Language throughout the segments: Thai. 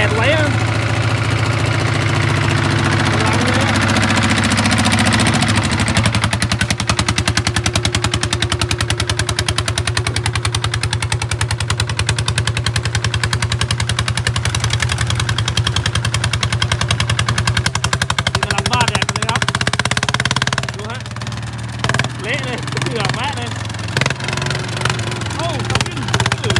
ปั้นตากแดดไว้อะกำลังเลยอะนี่กำลังบ้าแดดกันเลยครับ ดูฮะ เละเลยเหงื่อแวะเลย โอ้ตับวิ่งเออ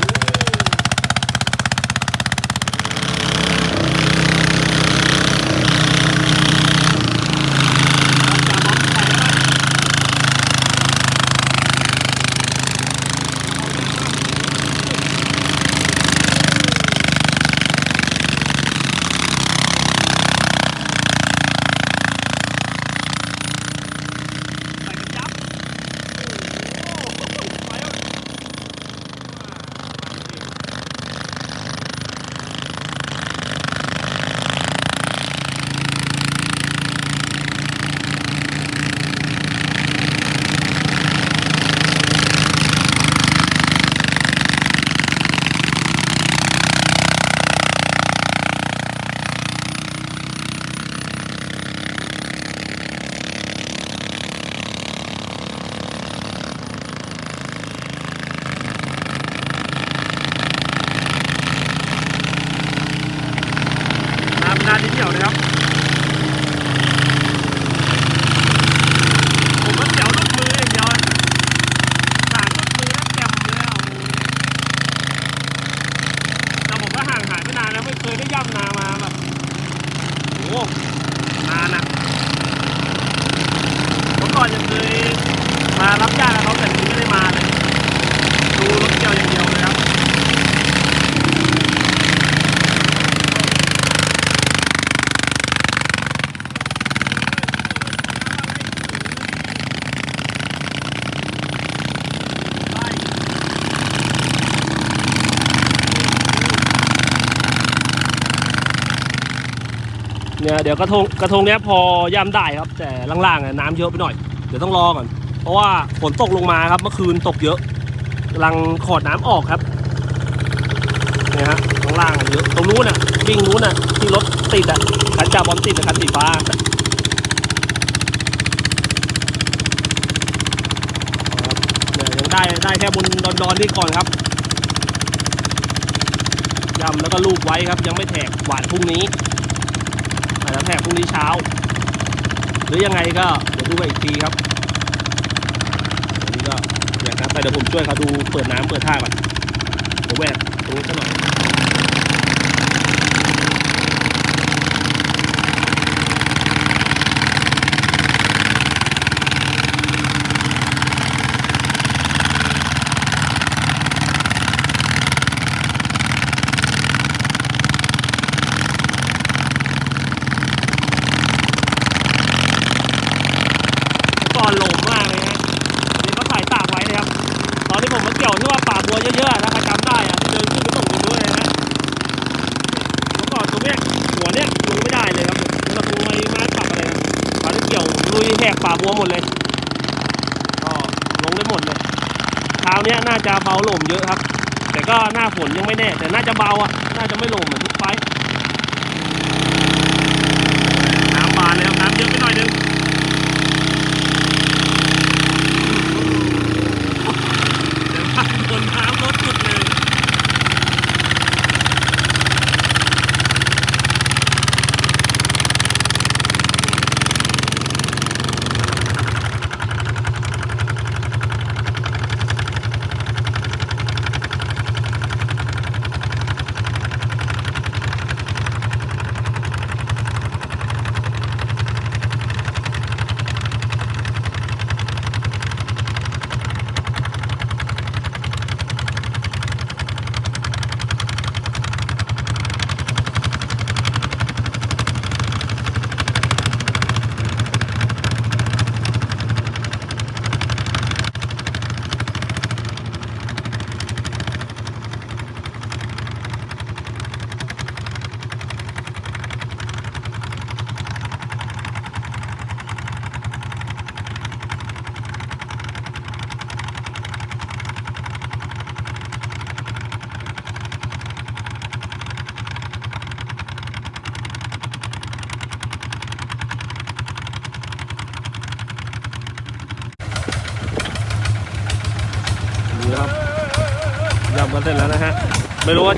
ใส่กระจับ โอ้โหไปแล้วน้ำนานนิดเดียวนะครับ ผมก็เสียวลูกมืออย่างเดียวอะสากลูกมือแล้วแจ่มเลยอะแต่ผมก็ห่างหายไปนานแล้วไม่เคยได้ย่ำนามาแบบโอ้โหนานอะเมื่อก่อนยังเคยมารับจ้างกับเขาแต่ทีนี้ไม่ได้มาเลย ดูรถเกี่ยวอย่างเดียวเลยครับ เนี่ยเดี๋ยวกระทงกระทงเนี้ยพอย่ำได้ครับ แต่ล่างๆอะน้ำเยอะไปหน่อยเดี๋ยวต้องรอก่อน เพราะว่าฝนตกลงมาครับ เมื่อคืนตกเยอะกำลังขอดน้ำออกครับเนี่ยฮะข้างล่างเยอะตรงนู้นน่ะวิ่งนู้นน่ะที่รถติดอะคันจ่าบอลติดอะคันสีฟ้าเนี่ยยังได้ได้แค่บนดอนดอนๆนี่ก่อนครับย่ำแล้วก็ลูบไว้ครับ ยังไม่แทกหวานพรุ่งนี้ อาจจะแทกพรุ่งนี้เช้า หรือยังไงก็เดี๋ยวดูกันอีกทีครับอันนี้ก็อย่างนั้นแต่เดี๋ยวผมช่วยเขาดูเปิดน้ำเปิดท่าก่อนเดี๋ยวแวกตรงนี้ซะหน่อยก่อนโหลมมากเลยฮะนี่เขาใส่ตากไว้เลยครับ ตอนที่ผมมาเกี่ยวที่ว่าป่าบัวเยอะๆนะใครจำได้อะที่เดินขึ้นไปส่งตรงนู้นเลยนะเมื่อก่อนตรงเนี้ยหัวเนี้ยลงไม่ได้เลยครับผมเราคงไม่มาขับอะไรครับตอนที่เกี่ยวลุยแหกป่าบัวหมดเลย ก็ลงได้หมดเลยเช้าเนี้ยน่าจะเบาโหลมเยอะครับ แต่ก็หน้า ฝนยังไม่แน่ แต่น่าจะเบาอะ น่าจะไม่ลม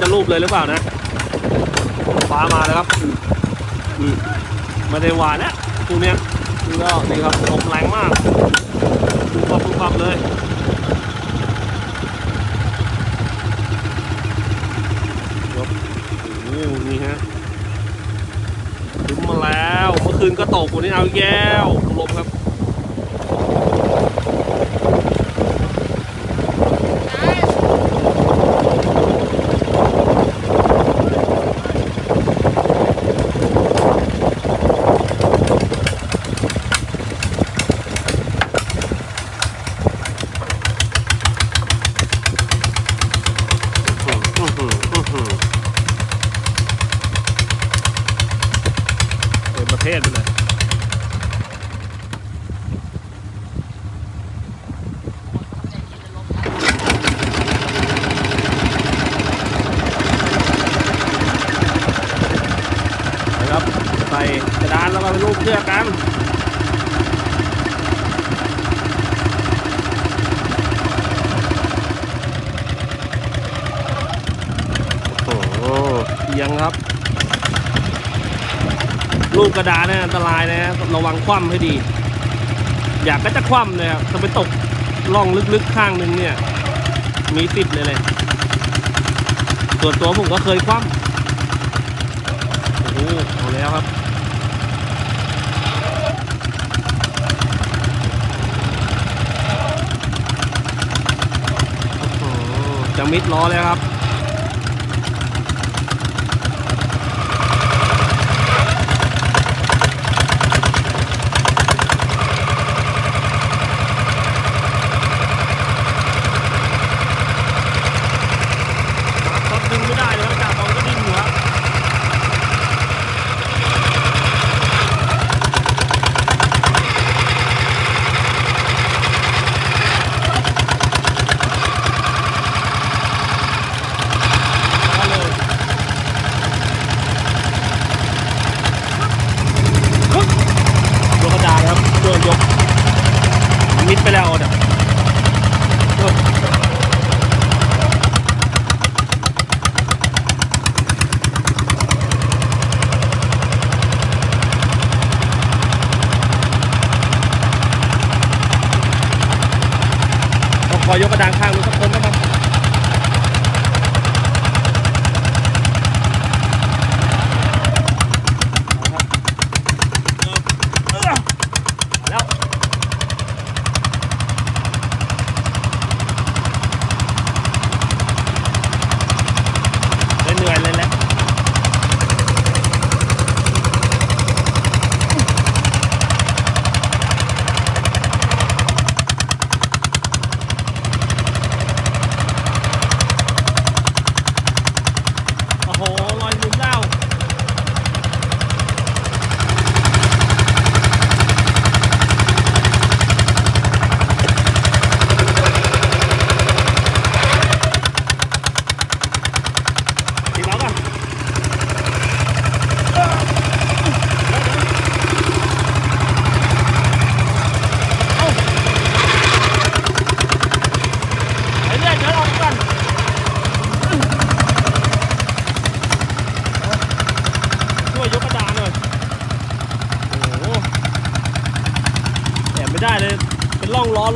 จะรูปเลยหรือเปล่านะฟ้ามาแล้วครับมไม่ได้หวานแล้วตัวเนี้ยนี่ก็นี่ครับลมแรงมากปุ๊บปั๊บปุ๊บปั๊บเลยยกโอ้นี่ฮะถึงมาแล้ว เมื่อคืนก็ตกวันนี้เอาอีกแย้วลมครับ อื้อหืออื้อหือ เป็นประเทศไปเลยนะครับ ใส่กระดานแล้วก็เป็นรูปเชือกกัน โอ้โหเอียงครับ ลูกกระดาษเนี่ยอันตรายนะ ระวังคว่ำให้ดี อยากก็จะคว่ำเลยครับถ้าไปตกล่องลึกๆข้างหนึงเนี่ย มีติดเลยเลยส่วนตัวผมก็เคยคว่ำโอ้โหเอาแล้วครับโอ้โหจะมิดล้อแล้วครับ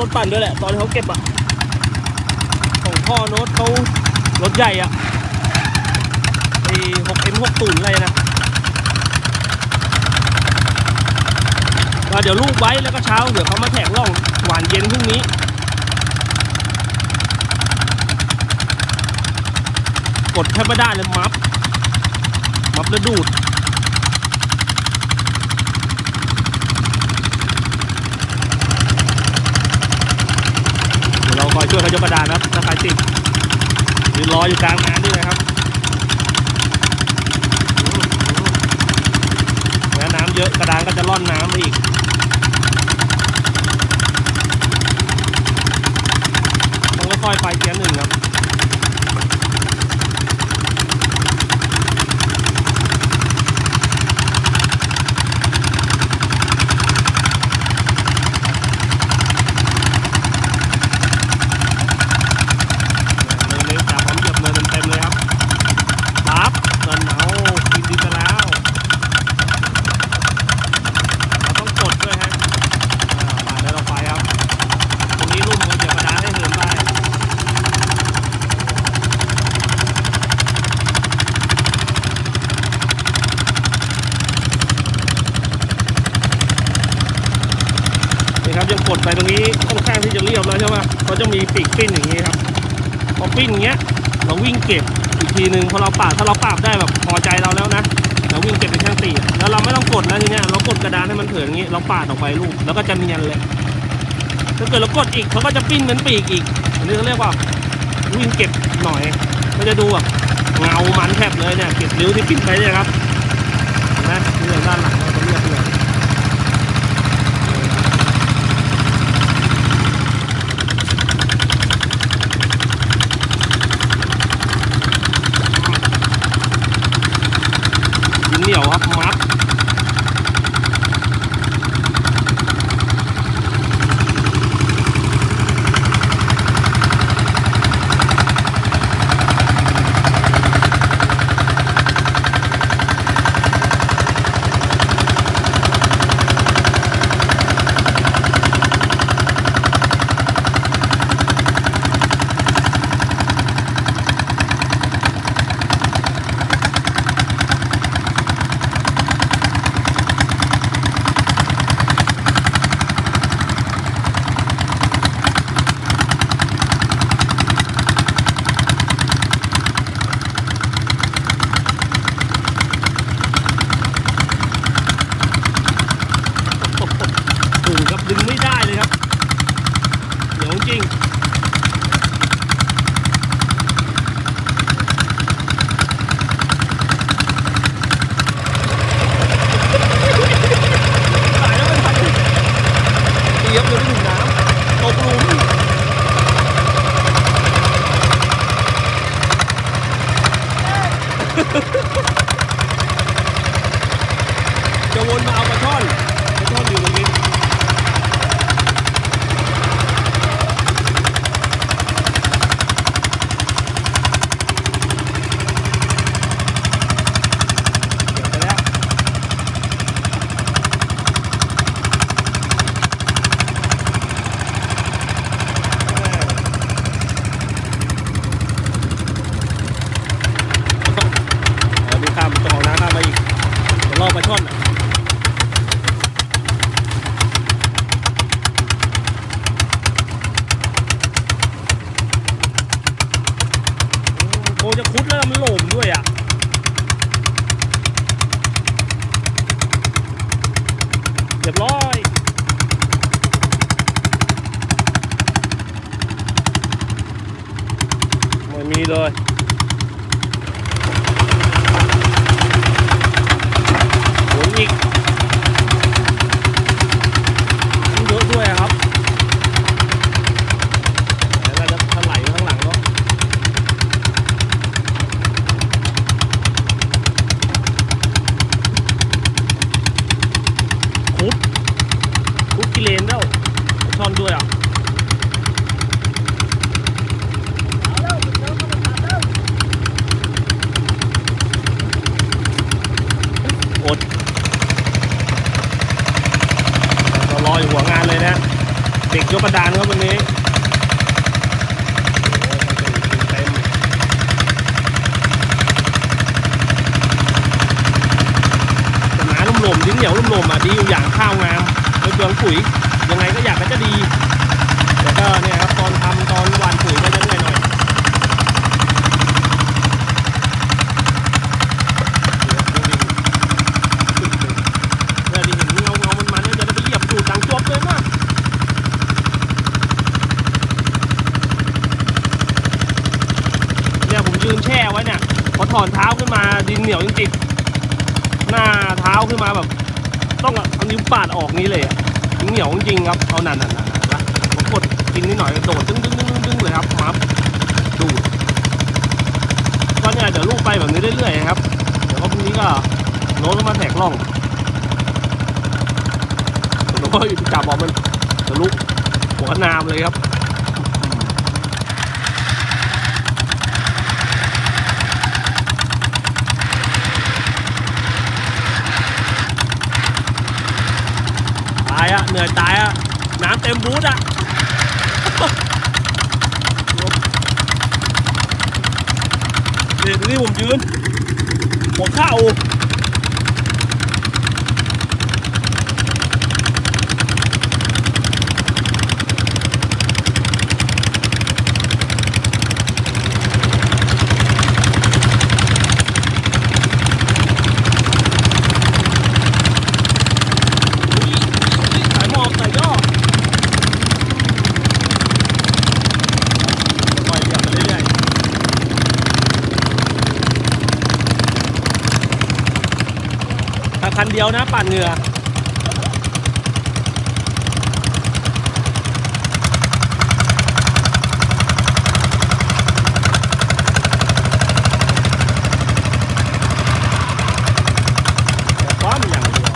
ร่องล้อรถปั่นด้วยแหละ ตอนที่เขาเก็บอะของพ่อโน้ตเขารถใหญ่อะไอ้หกเอ็มหกศูนอะไรนะก็เดี๋ยวลูกไว้แล้วก็เช้า เดี๋ยวเขามาแทกร่องหวานเย็นพรุ่งนี้กดแทบไม่ได้เลยมัฟมัฟแล้วดูด เดี๋ยวเราคอย ช่วยเขายกกระดานนะครับถ้าใครติดยืนรออยู่กลางงานด้วยนะครับแล้วน้ำเยอะกระดานก็จะล่อนน้ำไปอีกต้องค่อยๆไปเกียร์หนึ่งครับ กดไปตรงนี้ค่อนข้างที่จะเรียบแล้วใช่ไหมเขาจะมีปีกปิ้นอย่างนี้ครับพอปิ้นอย่างเงี้ย เราวิ่งเก็บอีกทีหนึ่งพอเราปาดถ้าเราปาดได้แบบพอใจเราแล้วนะเราวิ่งเก็บเป็นช่างตีแล้วเราไม่ต้องกดแล้วทีเนี้ยเรากดกระดานให้มันเถิดอย่างนี้ เราปาดออกไปลูกแล้วก็จะเนียนเลยถ้าเกิดเรากดอีกเขาก็จะปิ้นเหมือนปีกอีกอันนี้เขาเรียกว่าวิ่งเก็บหน่อยก็จะดูแบบเงามันแทบเลยเนี่ยเก็บริ้วที่ปิ้นไปเนี่ยครับเห็นไหมนี่ด้านหลัง หนาลุ่มหลมดิ้นเหนียวลุ่มหลมอะดีอยู่อย่างข้าวงามไม่เปลืองปุ๋ยยังไงก็อยากก็จะดีแต่ก็เนี่ยครับตอนทำตอนหวานปุ๋ยก็จะเหนื่อยหน่อยเนี่ยที่เห็นเงาเงามันมันเนี่ยจะได้ไปเหยียบดูดดังจวบเลยมากเนี่ยผมยืนแช่ไว้เนี่ยพอถอนเท้าขึ้นมาดินเหนียวจริงๆหน้าเท้าขึ้นมาแบบ ต้องเอานิ้วปาดออกนี้เลยอะเหนียวจริงครับเอาหนาๆๆนะผมกดกินนิดหน่อยโดดดึงดึงดึงดึงเลยครับมับดูก็เนี่ยเดี๋ยวลูกไปแบบนี้เรื่อยๆครับเดี๋ยวก็พรุ่งนี้ก็โน้ตมาแทกล่องโอ้ยจับบอกมันทะลุกหัวนามเลยครับตายอะ เหนื่อยตายอะน้ำเต็มบูธอะนี่ที่ผมยืนหัวเข้า คัน เดียวนะปั่นเหงื่อแต่ความอย่างเดียว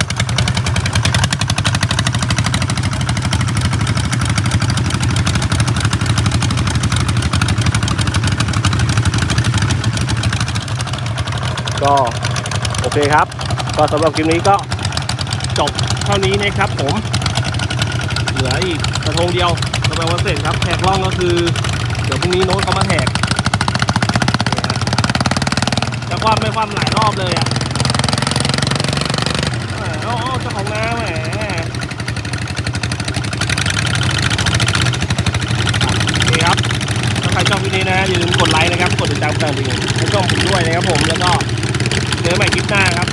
ก็โอเคครับ ก็สำหรับคลิปนี้ก็จบเท่านี้นะครับ ผม เหลืออีกกระทงเดียวจะไปวันเสร็จครับแหกล่องก็คือ เดี๋ยวพรุ่งนี้โน้ตเขามาแหกจะคว่ำไม่คว่ำหลายรอบเลยอะแหมเอาเจ้าของนาแหมโอเคครับถ้าใครชอบคลิปนี้นะอย่าลืมกดไลค์นะครับ กดติดตามกันดิ่งให้ช่องผมด้วยนะครับผมแล้วก็เจอใหม่คลิปหน้าครับ